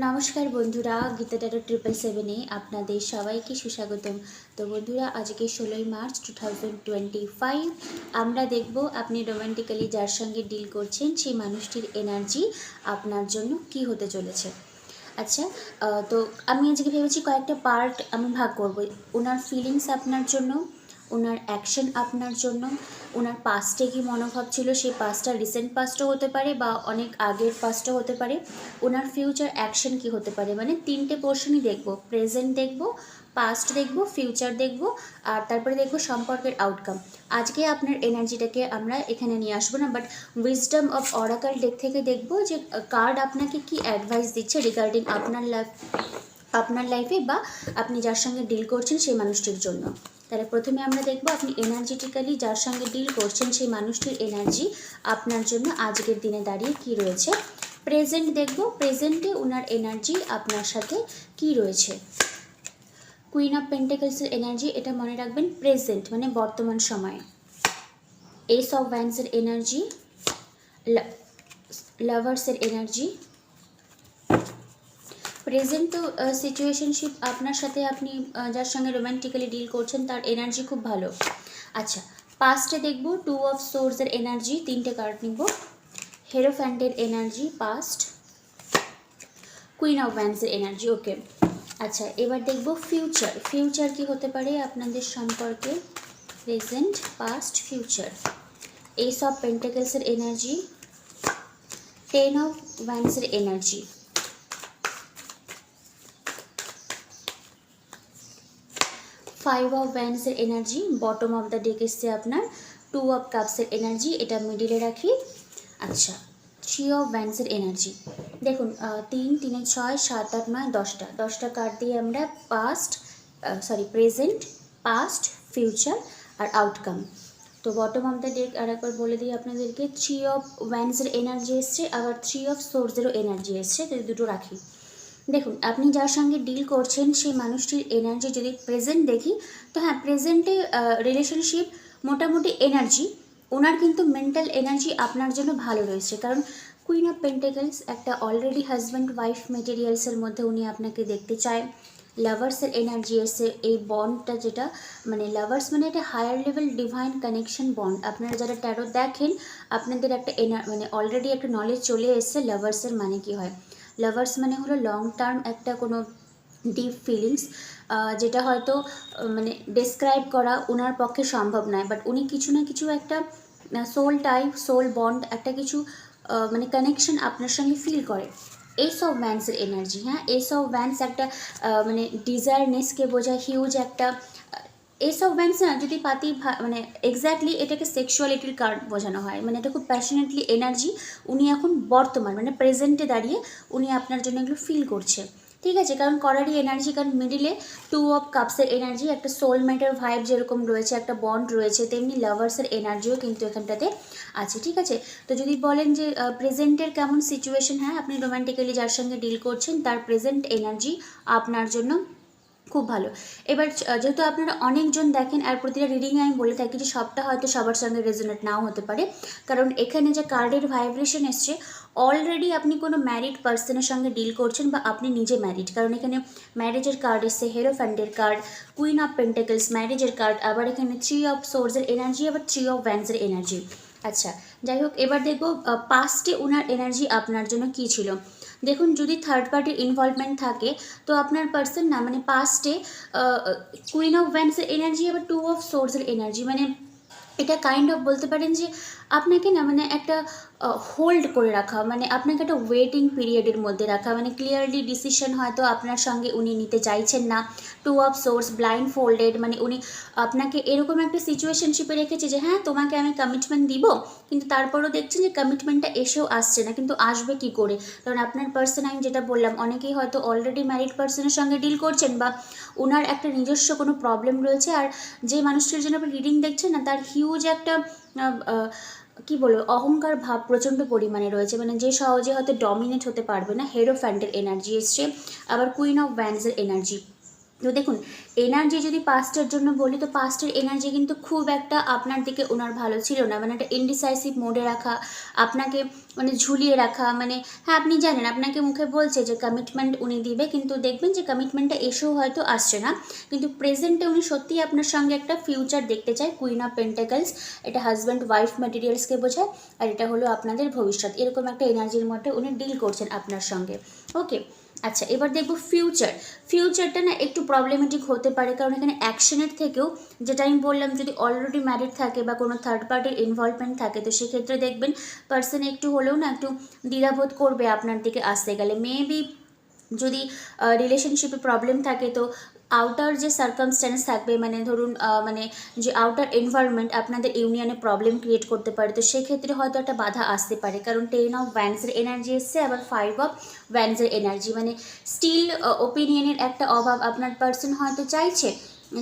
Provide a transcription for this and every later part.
নমস্কার বন্ধুরা, Gita tattoo triple সেভেনে আপনাদের সবাইকে সুস্বাগতম। তো বন্ধুরা, আজকে ষোলোই March two thousand twenty five আমরা দেখব আপনি রোম্যান্টিক্যালি যার সঙ্গে ডিল করছেন, সেই মানুষটির এনার্জি আপনার জন্য কি হতে চলেছে। আচ্ছা তো আমি আজকে ভেবেছি কয়েকটা পার্ট আমি ভাগ করব। ওনার ফিলিংস আপনার জন্য ওনার অ্যাকশন আপনার জন্য, ওনার পাস্টে কি মনোভাব ছিল, সেই পাস্টটা রিসেন্ট পাস্টও হতে পারে বা অনেক আগের পাস্টও হতে পারে, ওনার ফিউচার অ্যাকশন কি হতে পারে? মানে তিনটে পোর্শনই দেখব প্রেজেন্ট দেখব পাস্ট দেখব ফিউচার দেখব, আর তারপরে দেখব সম্পর্কের আউটকাম আজকে আপনার এনার্জিটাকে আমরা এখানে নিয়ে আসব না but wisdom of oracle deck থেকে দেখব যে কার্ড আপনাকে কি অ্যাডভাইস দিচ্ছে রিগার্ডিং আপনার লাইফ আপনার লাইফে বা আপনি যার সঙ্গে ডিল করছেন সেই মানুষটির জন্য। তাহলে প্রথমে আমরা দেখব আপনি এনার্জেটিক্যালি যার সঙ্গে ডিল করছেন সেই মানুষটির এনার্জি আপনার জন্য আজকের দিনে দাঁড়িয়ে কি রয়েছে? প্রেজেন্ট দেখব প্রেজেন্টে ওনার এনার্জি আপনার সাথে কি রয়েছে? কুইন অফ পেন্টেকলসের এনার্জি এটা মনে রাখবেন প্রেজেন্ট মানে বর্তমান সময়ে। এস অফ ভ্যান্সের এনার্জি লাভার্সের এনার্জি প্রেজেন্ট তো সিচুয়েশনশিপ আপনার সাথে আপনি যার সঙ্গে রোম্যান্টিক্যালি ডিল করছেন, তার এনার্জি খুব ভালো। আচ্ছা পাস্টে দেখব টু অফ সোর্সের এনার্জি তিনটে কার্ড নিব। হেরোফ্যান্টের এনার্জি পাস্ট কুইন অফ ভ্যান্সের এনার্জি ওকে আচ্ছা এবার দেখব ফিউচার ফিউচার কি হতে পারে আপনাদের সম্পর্কে? Present past future ace of পেন্টাকেলসের energy ten of ভ্যান্সের energy five of ভ্যান্সের energy bottom of the deck এসছে আপনার টু অফ কাপসের এনার্জি এটা মিডিলে রাখি। আচ্ছা থ্রি অফ ভ্যান্সের এনার্জি দেখুন তিন, তিনে ছয়, সাত, আট, নয়, দশটা। দশটা কার্ড দিয়ে আমরা past sorry present past future আর আউটকাম তো বটম অফ দ্য ডেক আর একবার বলে দিই আপনাদেরকে থ্রি অফ ভ্যান্সের এনার্জি এসছে, আবার থ্রি অফ সোর্সেরও এনার্জি এসছে, তো দুটো রাখি। দেখুন, আপনি যার সঙ্গে ডিল করছেন, সেই মানুষটির এনার্জি যদি প্রেজেন্ট দেখি, তো হ্যাঁ প্রেজেন্টে রিলেশনশিপ মোটামুটি এনার্জি ওনার কিন্তু মেন্টাল এনার্জি আপনার জন্য ভালো রয়েছে। কারণ কুইন অফ পেন্টেকলস একটা অলরেডি হাজব্যান্ড ওয়াইফ মেটেরিয়ালসের মধ্যে উনি আপনাকে দেখতে চায়। লাভার্সের এনার্জি এসে এই বন্ডটা যেটা মানে লাভার্স মানে একটা higher level divine connection bond আপনারা যারা ট্যারো দেখেন, আপনাদের একটা এনার মানে অলরেডি একটা নলেজ চলে এসছে লাভার্সের মানে কি হয়? লাভার্স মানে হলো লং টার্ম একটা কোনো ডিপ ফিলিংস যেটা হয়তো মানে ডেসক্রাইব করা ওনার পক্ষে সম্ভব নয়। বাট উনি কিছু না কিছু একটা সোল টাইপ সোল বন্ড একটা কিছু মানে কানেকশন আপনার সঙ্গে ফিল করে। এস অফ ভ্যান্সের এনার্জি হ্যাঁ? এস অফ ভ্যান্স একটা মানে ডিজায়ারনেসকে বোঝায় হিউজ একটা এস অফ না যদি পাতি মানে এক্স্যাক্টলি এটাকে সেক্সুয়ালিটির কার্ড বোঝানো হয়। মানে এটা খুব প্যাশনেটলি এনার্জি উনি এখন বর্তমান মানে প্রেজেন্টে দাঁড়িয়ে উনি আপনার জন্য এগুলো ফিল করছে। ঠিক আছে? কারণ করারই এনার্জি কারণ মিডিলে টু অফ কাপসের এনার্জি একটা সোলমেটের ভাইব যেরকম রয়েছে, একটা বন্ড রয়েছে, তেমনি লাভার্সের এনার্জিও কিন্তু এখানটাতে আছে। ঠিক আছে? তো যদি বলেন যে প্রেজেন্টের কেমন সিচুয়েশন হ্যাঁ আপনি রোম্যান্টিক্যালি যার সঙ্গে ডিল করছেন, তার প্রেজেন্ট এনার্জি আপনার জন্য খুব ভালো। এবার যেহেতু আপনারা অনেকজন দেখেন, আর প্রতিটা রিডিংয়ে আমি বলে থাকি যে, সবটা হয়তো সবার সঙ্গে রেজোনেট নাও হতে পারে। কারণ এখানে যে কার্ডের ভাইব্রেশন এসছে অলরেডি আপনি কোনো ম্যারিড পার্সনের সঙ্গে ডিল করছেন বা আপনি নিজে ম্যারিড কারণ এখানে ম্যারেজের কার্ড এসছে হেরোফ্যান্ডের কার্ড কুইন অফ পেন্টেকলস ম্যারেজের কার্ড আবার এখানে থ্রি অফ সোর্সের এনার্জি আবার থ্রি অফ ভ্যান্সের এনার্জি আচ্ছা যাই হোক, এবার দেখব পাস্টে ওনার এনার্জি আপনার জন্য কী ছিল? দেখুন, যদি থার্ড পার্টির ইনভলভমেন্ট থাকে, তো আপনার পার্সন না মানে পাস্টে কুইন অফ ভ্যান্সের এনার্জি আবার টু অফ সোর্সের এনার্জি মানে এটা কাইন্ড অফ বলতে পারেন যে আপনাকে না মানে একটা হোল্ড করে রাখা মানে আপনাকে একটা ওয়েটিং পিরিয়ডের মধ্যে রাখা মানে ক্লিয়ারলি ডিসিশন হয়তো আপনার সঙ্গে উনি নিতে চাইছেন না। Two of swords blindfolded মানে উনি আপনাকে এরকম একটা সিচুয়েশনশিপে রেখেছে যে হ্যাঁ তোমাকে আমি কমিটমেন্ট দিব। কিন্তু তারপরও দেখছেন যে কমিটমেন্টটা এসেও আসছে না, কিন্তু আসবে কি করে? কারণ আপনার পার্সন আমি যেটা বললাম, অনেকেই হয়তো অলরেডি ম্যারিড পার্সনের সঙ্গে ডিল করছেন বা ওনার একটা নিজস্ব কোনো প্রবলেম রয়েছে, আর যে মানুষটির জন্য আপনি রিডিং দেখছেন না, তার হিউজ একটা কি বলব, অহংকার ভাব প্রচণ্ড পরিমাণে রয়েছে। মানে যে সহজে হয়তো ডমিনেট হতে পারবে না হেরো হেরোফ্যান্টের এনার্জি এসছে, আবার কুইন অফ ব্যান্ডসের এনার্জি তো দেখুন এনার্জি যদি পাস্টের জন্য বলি, তো পাস্টের এনার্জি কিন্তু খুব একটা আপনার দিকে ওনার ভালো ছিল না। মানে একটা ইনডিসাইসিভ মোডে রাখা, আপনাকে মানে ঝুলিয়ে রাখা মানে হ্যাঁ আপনি জানেন, আপনাকে মুখে বলছে যে কমিটমেন্ট উনি দিবে, কিন্তু দেখবেন যে কমিটমেন্টটা এসেও হয়তো আসছে না। কিন্তু প্রেজেন্টে উনি সত্যিই আপনার সঙ্গে একটা ফিউচার দেখতে চায় কুইন অফ পেন্টাকলস এটা হাজব্যান্ড ওয়াইফ ম্যাটেরিয়ালসকে বোঝায়, আর এটা হলো আপনাদের ভবিষ্যৎ। এরকম একটা এনার্জির মধ্যে উনি ডিল করছেন আপনার সঙ্গে। ওকে আচ্ছা এবার দেখব ফিউচার ফিউচারটা না একটু প্রবলেমেটিক হতে পারে, কারণ এখানে অ্যাকশনের থেকেও যেটা আমি বললাম, যদি অলরেডি ম্যারিড থাকে বা কোনো থার্ড পার্টির ইনভলভমেন্ট থাকে, তো সেক্ষেত্রে দেখবেন পার্সন একটু হলেও না একটু দ্বিধাবোধ করবে আপনার দিকে আসতে গেলে। মেবি যদি রিলেশনশিপে প্রবলেম থাকে, তো আউটার যে সার্কামস্ট্যান্স থাকবে মানে ধরুন মানে যে আউটার এনভায়রনমেন্ট আপনাদের ইউনিয়নে প্রবলেম ক্রিয়েট করতে পারে, তো সেক্ষেত্রে হয়তো একটা বাধা আসতে পারে। কারণ টেন অফ ভ্যান্সের এনার্জি এসছে, আবার ফাইভ অফ ভ্যান্সের এনার্জি মানে স্টিল ওপিনিয়নের একটা অভাব আপনার পার্সন হয়তো চাইছে।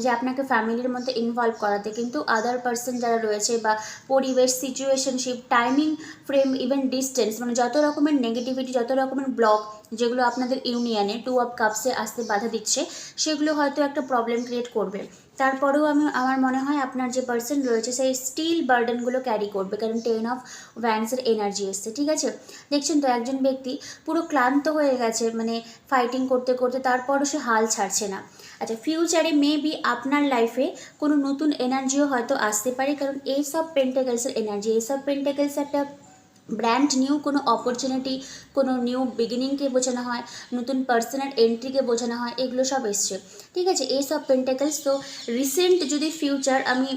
যে আপনাকে ফ্যামিলির মধ্যে ইনভলভ করাতে। কিন্তু আদার পার্সন যারা রয়েছে বা পরিবেশ situationship timing frame even distance মানে যত রকমের নেগেটিভিটি যত রকমের ব্লক যেগুলো আপনাদের ইউনিয়নে টু অফ কাপসে আসতে বাধা দিচ্ছে, সেগুলো হয়তো একটা প্রবলেম ক্রিয়েট করবে। তারপরেও আমি, আমার মনে হয় আপনার যে পার্সন রয়েছে, সেই স্টিল বার্ডেনগুলো ক্যারি করবে। কারণ টেন অফ ভ্যান্সের এনার্জি এসছে, ঠিক আছে? দেখছেন তো, একজন ব্যক্তি পুরো ক্লান্ত হয়ে গেছে মানে ফাইটিং করতে করতে, তারপরও সে হাল ছাড়ছে না। আচ্ছা ফিউচারে মেবি আপনার লাইফে কোনো নতুন এনার্জিও হয়তো আসতে পারে, কারণ এই সব পেন্টাকেলসের এনার্জি এই সব পেন্টাকেলস একটা ব্র্যান্ড নিউ কোনো অপরচুনিটি কোনো নিউ বিগিনিংকে বোঝানো হয়, নতুন পার্সোনাল এন্ট্রিকে বোঝানো হয়, এগুলো সব এসছে। ঠিক আছে, এই সব পেন্টাকেলস তো রিসেন্ট যদি ফিউচার আমি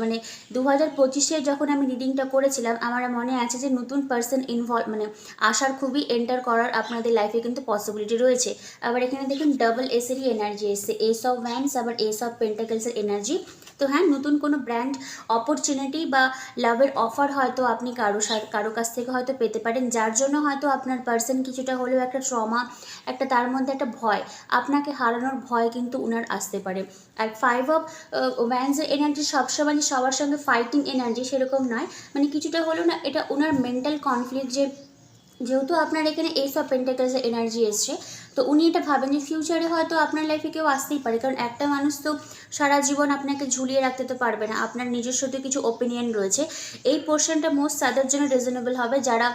মানে দু হাজার পঁচিশে যখন আমি রিডিংটা করেছিলাম, আমার মনে আছে যে নতুন পার্সন ইনভলভ মানে আসার খুবই এন্টার করার আপনাদের লাইফে কিন্তু পসিবিলিটি রয়েছে। আবার এখানে দেখুন ডাবল এসেরই এনার্জি এসছে এস অফ ভ্যান্স আবার এস অফ পেন্টাকেলসের এনার্জি তো হ্যাঁ নতুন কোনো ব্র্যান্ড অপরচুনিটি বা লাভের অফার হয়তো আপনি কারও কারও কাছ থেকে হয়তো পেতে পারেন, যার জন্য হয়তো আপনার পার্সন কিছুটা হলেও একটা ট্রমা একটা তার মধ্যে একটা ভয়, আপনাকে হারানোর ভয় কিন্তু উনার আসতে পারে। আর ফাইভ অফ ওম্যান্সের এনার্জি সবসময় সবার সঙ্গে ফাইটিং এনার্জি সেরকম নয় মানে কিছুটা হলেও না, এটা ওনার মেন্টাল কনফ্লিক্ট যে, যেহেতু আপনার এখানে এই সব পেন্টাকালসের এনার্জি এসছে তো উনি এটা ভাবেন যে ফিউচারে হয়তো আপনার লাইফে কেউ আসতেই পারে। কারণ একটা মানুষ তো সারা জীবন আপনাকে ঝুলিয়ে রাখতে তো পারবে না। আপনার নিজস্ব তো কিছু ওপিনিয়ন রয়েছে। এই পোর্শনটা মোস্ট তাদের জন্য রিজনেবল হবে। যারা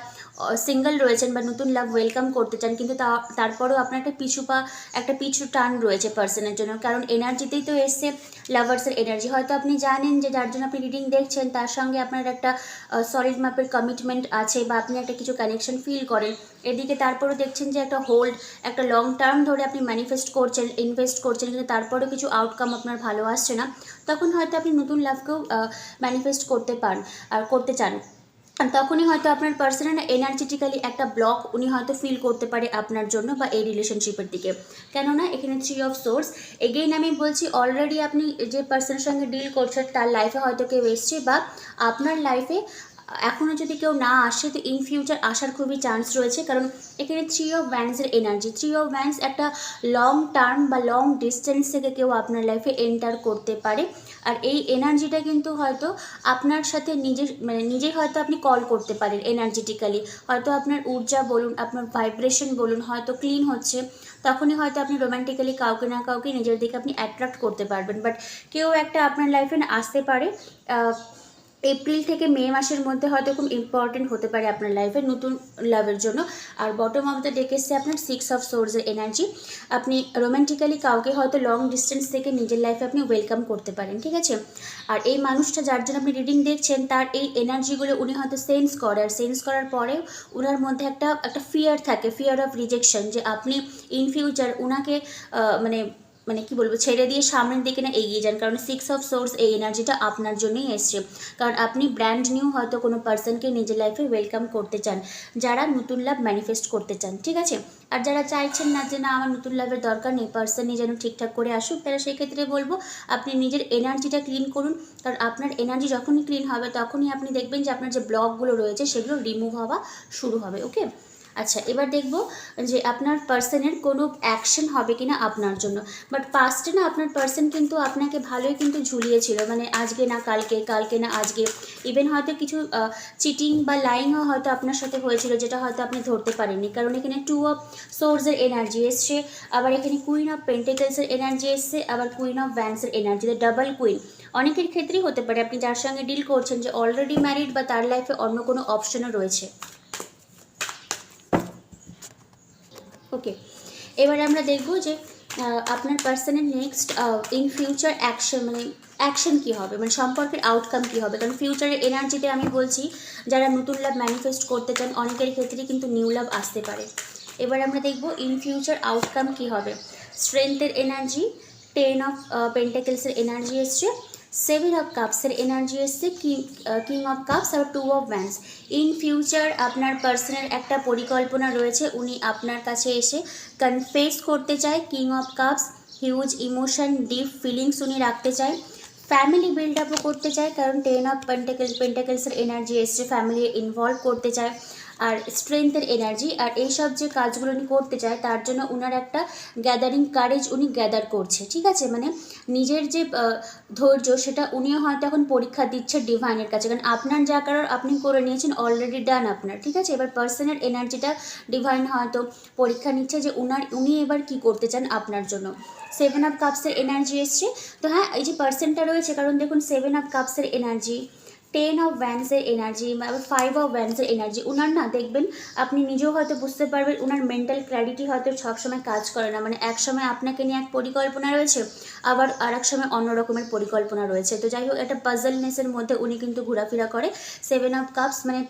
সিঙ্গেল রয়েছেন বা নতুন লাভ ওয়েলকাম করতে চান, কিন্তু তা, তারপরেও আপনার একটা পিছু পা, একটা পিছু টান রয়েছে পার্সনের জন্য। কারণ এনার্জিতেই তো এসছে লাভার্সের এনার্জি হয়তো আপনি জানেন যে যার জন্য আপনি রিডিং দেখছেন, তার সঙ্গে আপনার একটা সলিড মাপের কমিটমেন্ট আছে বা আপনি একটা কিছু কানেকশন ফিল করেন। এদিকে তারপরেও দেখছেন যে একটা হোল্ড একটা লং টার্ম ধরে আপনি ম্যানিফেস্ট করছেন ইনভেস্ট করছেন, কিন্তু তারপরেও কিছু আউটকাম আপনার ভালো আসছে না, তখন হয়তো আপনি নতুন লাভকেও ম্যানিফেস্ট করতে পান আর করতে চান। তখনই হয়তো আপনার পার্সোনাল এনার্জেটিক্যালি একটা ব্লক উনি হয়তো ফিল করতে পারে আপনার জন্য বা এই রিলেশনশিপের দিকে। কেননা এখানে থ্রি অফ সোর্স এগেইন আমি বলছি অলরেডি আপনি যে পার্সনের সঙ্গে ডিল করছেন, তার লাইফে হয়তো কেউ এসছে বা আপনার লাইফে এখনও যদি কেউ না আসে, তো ইন ফিউচার আসার খুবই চান্স রয়েছে। কারণ এখানে থ্রি অফ ভ্যান্সের এনার্জি থ্রি অফ ভ্যান্স একটা লং টার্ম বা লং ডিস্টেন্স থেকে কেউ আপনার লাইফে এন্টার করতে পারে। আর এই এনার্জিটা কিন্তু হয়তো আপনার সাথে নিজে মানে নিজেই হয়তো আপনি কল করতে পারেন এনার্জেটিক্যালি হয়তো আপনার ঊর্জা বলুন, আপনার ভাইব্রেশন বলুন, হয়তো ক্লিন হচ্ছে, তখনই হয়তো আপনি রোম্যান্টিক্যালি কাউকে না কাউকে নিজের দিকে আপনি অ্যাট্রাক্ট করতে পারবেন। বাট কেউ একটা আপনার লাইফে আসতে পারে এপ্রিল থেকে মে মাসের মধ্যে হয়তো খুব ইম্পর্টেন্ট হতে পারে আপনার লাইফে নতুন লাভের জন্য। আর বটম অফ দ্য ডেক এসছে আপনার সিক্স অফ সোর্সের এনার্জি আপনি রোম্যান্টিক্যালি কাউকে হয়তো লং ডিস্টেন্স থেকে নিজের লাইফে আপনি ওয়েলকাম করতে পারেন, ঠিক আছে? আর এই মানুষটা যার জন্য আপনি রিডিং দেখছেন, তার এই এনার্জিগুলো উনি হয়তো সেন্স করে। আর সেন্স করার পরে ওনার মধ্যে একটা একটা ফিয়ার থাকে ফিয়ার অফ রিজেকশন যে আপনি ইন ফিউচার ওনাকে মানে মানে কি বলব, ছেড়ে দিয়ে সামনের দিকে না এগিয়ে যান। কারণ সিক্স অফ সোর্স এই এনার্জিটা আপনার জন্যই এসছে। কারণ আপনি ব্র্যান্ড নিউ হয়তো কোনো পার্সনকে নিজের লাইফে ওয়েলকাম করতে চান, যারা নতুন লাভ ম্যানিফেস্ট করতে চান, ঠিক আছে? আর যারা চাইছেন না যে না, আমার নতুন লাভের দরকার নেই পার্সনই যেন ঠিকঠাক করে আসুক, তারা সেক্ষেত্রে বলব, আপনি নিজের এনার্জিটা ক্লিন করুন। কারণ আপনার এনার্জি যখনই ক্লিন হবে, তখনই আপনি দেখবেন যে আপনার যে ব্লকগুলো রয়েছে, সেগুলো রিমুভ হওয়া শুরু হবে ওকে আচ্ছা এবার দেখব যে আপনার পার্সনের কোনো অ্যাকশন হবে কিনা আপনার জন্য। বাট পাস্টে না আপনার পার্সন কিন্তু আপনাকে ভালোই কিন্তু ঝুলিয়েছিল। মানে আজকে না কালকে কালকে না আজকে। ইভেন হয়তো কিছু চিটিং বা লাইংও হয়তো আপনার সাথে হয়েছিল, যেটা হয়তো আপনি ধরতে পারেননি। কারণ এখানে টু অফ সোর্সের এনার্জি এসছে, আবার এখানে কুইন অফ পেন্টিকেলসের এনার্জি এসছে, আবার কুইন অফ ভ্যান্সের এনার্জি ডাবল কুইন অনেকের ক্ষেত্রেই হতে পারে, আপনি যার সঙ্গে ডিল করছেন যে অলরেডি ম্যারিড বা তার লাইফে অন্য কোনো অপশনও রয়েছে। ওকে এবারে আমরা দেখব যে আপনার পার্সনের নেক্সট ইন ফিউচার অ্যাকশন মানে অ্যাকশন কী হবে? মানে সম্পর্কের আউটকাম কী হবে? কারণ ফিউচারের এনার্জিতে আমি বলছি, যারা নতুন লাভ ম্যানিফেস্ট করতে চান, অনেকের ক্ষেত্রেই কিন্তু নিউ লাভ আসতে পারে। এবার আমরা দেখব ইন ফিউচার আউটকাম কী হবে? স্ট্রেংথের এনার্জি টেন অফ পেন্টাকেলসের এনার্জি এসছে। সেভেন অফ কাপসের এনার্জি এসছে king of cups R two of wands in future আপনার পার্সনের একটা পরিকল্পনা রয়েছে, উনি আপনার কাছে এসে কনফেস করতে চায় king of cups huge emotion deep feelings উনি রাখতে চায় ফ্যামিলি বিল্ড আপও করতে চায়, কারণ টেন অফ পেন্টাকেল পেন্টাকেলসের এনার্জি এসছে ফ্যামিলি ইনভলভ করতে চায়। আর স্ট্রেংথের এনার্জি আর এইসব যে কাজগুলো উনি করতে চায়, তার জন্য ওনার একটা গ্যাদারিং কারেজ উনি গ্যাদার করছে, ঠিক আছে? মানে নিজের যে ধৈর্য সেটা উনিও হয়তো এখন পরীক্ষা দিচ্ছে ডিভাইনের কাছে। কারণ আপনার যা করার আপনি করে নিয়েছেন অলরেডি ডান আপনার, ঠিক আছে? এবার পার্সনের এনার্জিটা ডিভাইন হয়তো পরীক্ষা নিচ্ছে যে উনার, উনি এবার কি করতে চান আপনার জন্য। সেভেন আপ কাপসের এনার্জি এসছে। তো হ্যাঁ এই যে পার্সেন্টটা রয়েছে, কারণ দেখুন সেভেন আপ কাপসের এনার্জি টেন অফ ভ্যান্সের এনার্জি ফাইভ অফ ভ্যান্সের এনার্জি উনার না, দেখবেন, আপনি নিজেও হয়তো বুঝতে পারবেন, উনার মেন্টাল ক্ল্যারিটি হয়তো সবসময় কাজ করে না। মানে এক সময় আপনাকে নিয়ে এক পরিকল্পনা রয়েছে, আবার আর এক সময় অন্য রকমের পরিকল্পনা রয়েছে। তো যাই হোক, একটা পাজলনেসের মধ্যে উনি কিন্তু ঘোরাফেরা করে। সেভেন অফ কাপস মানে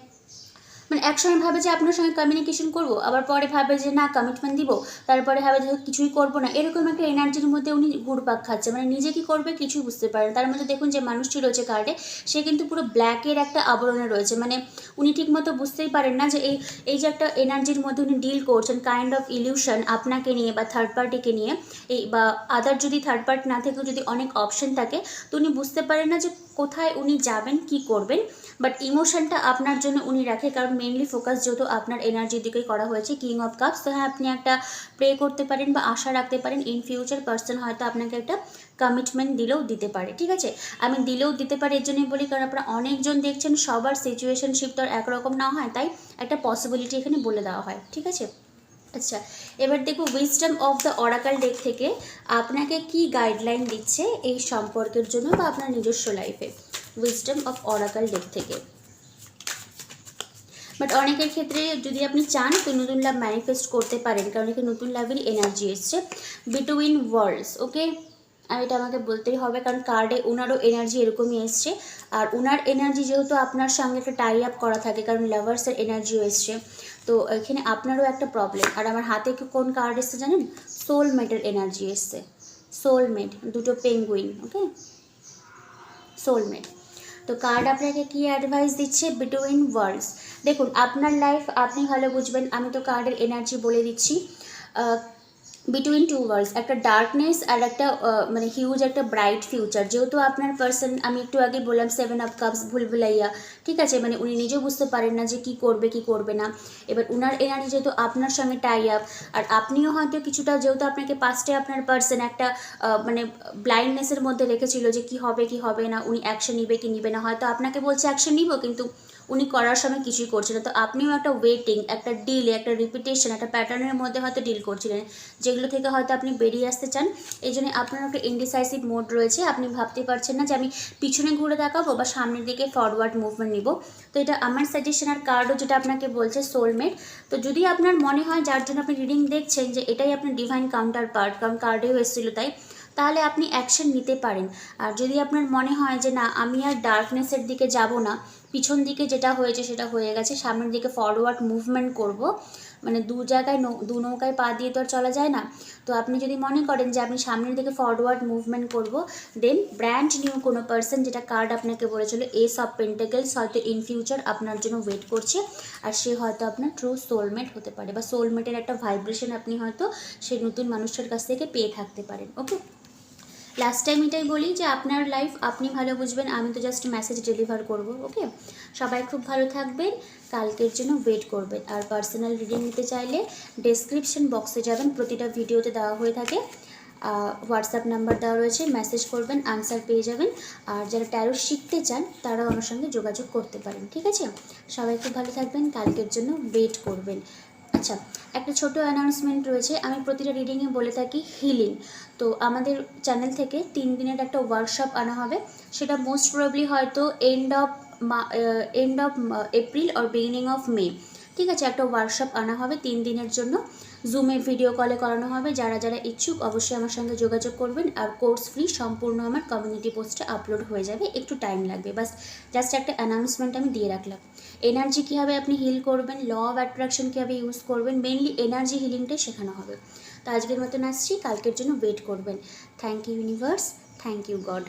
মানে একসময় ভাবে যে আপনার সঙ্গে কমিউনিকেশন করব, আবার পরে ভাবে যে না কমিটমেন্ট দিব, তারপরে ভাবে যে কিছুই করব না, এরকম একটা এনার্জির মধ্যে উনি ঘুরপাক খাচ্ছে। মানে নিজে কি করবে কিছুই বুঝতে পারে তার মধ্যে দেখুন যে মানুষটি রয়েছে কার্ডে সে কিন্তু পুরো ব্ল্যাকের একটা আবরণে রয়েছে। মানে উনি ঠিকমতো বুঝতেই পারেন না যে এই এই যে একটা এনার্জির মধ্যে উনি ডিল করছেন কাইন্ড অফ ইলিউশন আপনাকে নিয়ে বা থার্ড পার্টিকে নিয়ে, এই বা আদার যদি থার্ড পার্টি না থেকেও যদি অনেক অপশন থাকে, তো উনি বুঝতে পারেন না যে কোথায় উনি যাবেন, কি করবেন। বাট ইমোশনটা আপনার জন্য উনি রাখে। কারণ মেনলি ফোকাস যেহেতু আপনার এনার্জির দিকেই করা হয়েছে কিং অফ কাপস তো হ্যাঁ আপনি একটা প্রে করতে পারেন বা আশা রাখতে পারেন ইন ফিউচার পার্সন হয়তো আপনাকে একটা কমিটমেন্ট দিলেও দিতে পারে, ঠিক আছে? আমি দিলেও দিতে পারি, এর জন্যই বলি কারণ আপনারা অনেকজন দেখছেন, সবার সিচুয়েশনশিপ তো আর একরকম না হয়, তাই একটা পসিবিলিটি এখানে বলে দেওয়া হয়, ঠিক আছে? আচ্ছা এবার দেখো wisdom of the oracle deck থেকে আপনাকে কি গাইডলাইন দিচ্ছে এই সম্পর্কের জন্য বা আপনার নিজস্ব লাইফে উইজডম অফ অরাকাল ডেক থেকে। বাট অনেকের ক্ষেত্রে যদি আপনি চান তো নতুন লাভ ম্যানিফেস্ট করতে পারেন, কারণ এখানে নতুন লাভেরই এনার্জি এসছে বিটুইন ওয়ার্ল্ডস ওকে আর এটা আমাকে বলতেই হবে, কারণ কার্ডে ওনারও এনার্জি এরকমই এসছে। আর ওনার এনার্জি যেহেতু আপনার সঙ্গে একটা টাই আপ করা থাকে, কারণ লাভার্সের এনার্জিও এসছে। তো এখানে আপনারও একটা প্রবলেম আর আমার হাতে কোন কার্ড এসছে জানেন? সোলমেটের এনার্জি এসছে। সোলমেট দুটো পেঙ্গুইন ওকে সোলমেট তো কার্ড আপনাকে কি অ্যাডভাইস দিচ্ছে বিটুইন ওয়ার্ল্ডস দেখুন, আপনার লাইফ আপনি ভালো বুঝবেন। আমি তো কার্ডের এনার্জি বলে দিচ্ছি। বিটুইন টু ওয়ার্ল্ডস একটা ডার্কনেস আর একটা মানে হিউজ একটা ব্রাইট ফিউচার যেহেতু আপনার পার্সন আমি একটু আগে বললাম সেভেন আপ কাপস ভুলভুলাইয়া ঠিক আছে মানে উনি নিজেও বুঝতে পারেন না যে কি করবে কি করবে না। এবার উনার এনার্জি যেহেতু আপনার সঙ্গে টাই আপ আর আপনিও হয়তো কিছুটা, যেহেতু আপনাকে পাস্টে আপনার পার্সন একটা মানে ব্লাইন্ডনেসের মধ্যে রেখেছিল যে কি হবে কি হবে না, উনি অ্যাকশন নিবে, কি নিবে না, হয়তো আপনাকে বলছে অ্যাকশন নিব, কিন্তু উনি করার সময় কিছুই করছেন না। তো আপনিও একটা ওয়েটিং একটা ডিল একটা রিপিটেশন একটা প্যাটার্নের মধ্যে হয়তো ডিল করছিলেন, যেগুলো থেকে হয়তো আপনি বেরিয়ে আসতে চান। এই জন্য আপনার একটা ইনডিসাইসিভ মোড রয়েছে, আপনি ভাবতে পারছেন না যে আমি পিছনে ঘুরে দেখাবো বা সামনের দিকে ফরওয়ার্ড মুভমেন্ট নিব। তো এটা আমার সাজেশন আর কার্ডও যেটা আপনাকে বলছে সোলমেট তো যদি আপনার মনে হয় যার জন্য আপনি রিডিং দেখছেন যে এটাই আপনার ডিভাইন কাউন্টার পার্ট কারণ কার্ডেও এসেছিল তাই, তাহলে আপনি অ্যাকশন নিতে পারেন। আর যদি আপনার মনে হয় যে না, আমি আর ডার্কনেসের দিকে যাব না পিছন দিকে যেটা হয়েছে সেটা হয়ে গেছে। সামনের দিকে ফরওয়ার্ড মুভমেন্ট করব। মানে দু জায়গায় নৌ- দু নৌকায় পা দিয়ে তো আর চলা যায় না। তো আপনি যদি মনে করেন যে আপনি সামনের দিকে ফরওয়ার্ড মুভমেন্ট করব দেন ব্র্যান্ড নিউ কোনো পার্সন যেটা কার্ড আপনাকে বলেছিল এস অফ পেন্টাকেলস হয়তো ইন ফিউচার আপনার জন্য ওয়েট করছে। আর সে হয়তো আপনার ট্রু সোলমেট হতে পারে। বা সোলমেটের একটা ভাইব্রেশন আপনি হয়তো সেই নতুন মানুষটার কাছ থেকে পেয়ে থাকতে পারেন। ওকে লাস্ট টাইম এটাই বলি যে আপনার লাইফ আপনি ভালো বুঝবেন, আমি তো জাস্ট মেসেজ ডেলিভার করব ওকে সবাই খুব ভালো থাকবেন, কালকের জন্য ওয়েট করবেন। আর পার্সোনাল রিডিং নিতে চাইলে ডেসক্রিপশন বক্সে যাবেন, প্রতিটা ভিডিওতে দেওয়া হয়ে থাকে। হোয়াটসঅ্যাপ নাম্বার দেওয়া রয়েছে মেসেজ করবেন আনসার পেয়ে যাবেন। আর যারা ট্যারো শিখতে চান, তারাও আমার সঙ্গে যোগাযোগ করতে পারেন, ঠিক আছে? সবাই খুব ভালো থাকবেন, কালকের জন্য ওয়েট করবেন। আচ্ছা একটা ছোট অ্যানাউন্সমেন্ট রয়েছে। আমি প্রতিটা রিডিংয়ে বলে থাকি হিলিং তো আমাদের চ্যানেল থেকে তিন দিনের একটা ওয়ার্কশপ আনা হবে। সেটা মোস্ট প্রবলি হয়তো end of end of April or beginning of May ঠিক আছে, একটা ওয়ার্কশপ আনা হবে তিন দিনের জন্য। জুমে ভিডিও কলে করানো হবে। যারা যারা ইচ্ছুক, অবশ্যই আমার সঙ্গে যোগাযোগ করবেন। আর কোর্স ফ্রি সম্পূর্ণ আমার কমিউনিটি পোস্টে আপলোড হয়ে যাবে। একটু টাইম লাগবে। বাস জাস্ট একটা অ্যানাউন্সমেন্ট আমি দিয়ে রাখলাম। এনার্জি কীভাবে আপনি হিল করবেন ল অফ অ্যাট্রাকশন কীভাবে ইউজ করবেন মেনলি এনার্জি হিলিংটাই শেখানো হবে। তো আজকের মতন আসছি। কালকের জন্য ওয়েট করবেন। Thank you universe thank you God